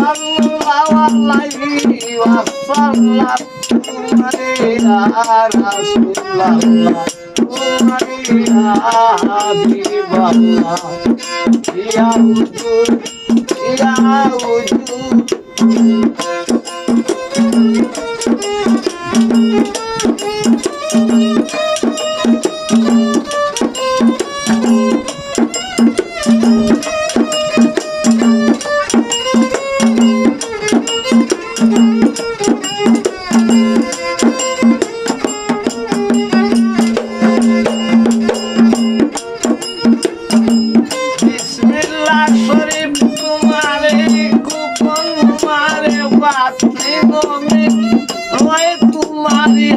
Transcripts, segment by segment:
সাল্লাল্লাহু আলাইহি ওয়াসাল্লাম তোমারে রাসূলুল্লাহ তোমারে হাবিবাল্লাহ ইয়া হুজুর ইয়া হুজুর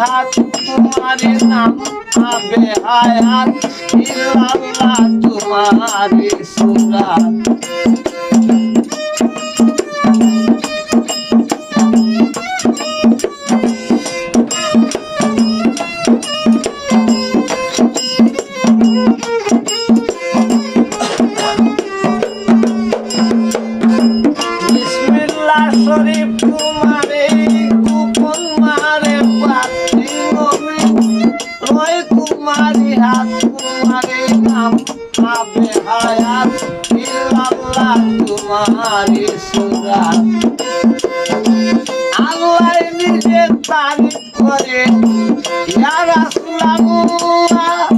হাত তোমারি নাম আবে হায়াত। ইল্লাল্লাহ তোমারি সুরাত। আল্লাহ নিজে তারিফ করে ইয়া রাসূলুল্লাহ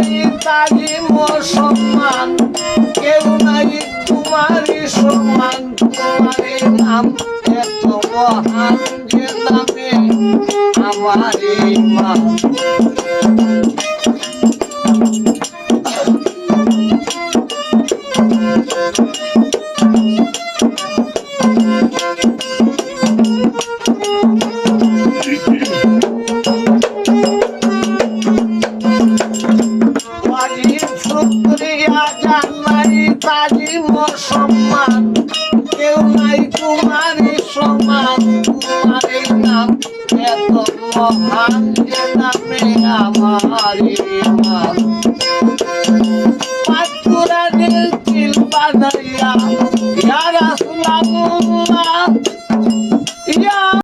জানাই তাজিম ও সম্মান। কেউ নাই তোমারই সম্মান। তোমারই নাম এত মহান যে নামে আমার ইমান ওয়াজিব ও সম্মান। কেউ নাই তোমারই সমান। তোমারই নাম এত মহান যে নামে আমার। নীল তিল বানাইয়া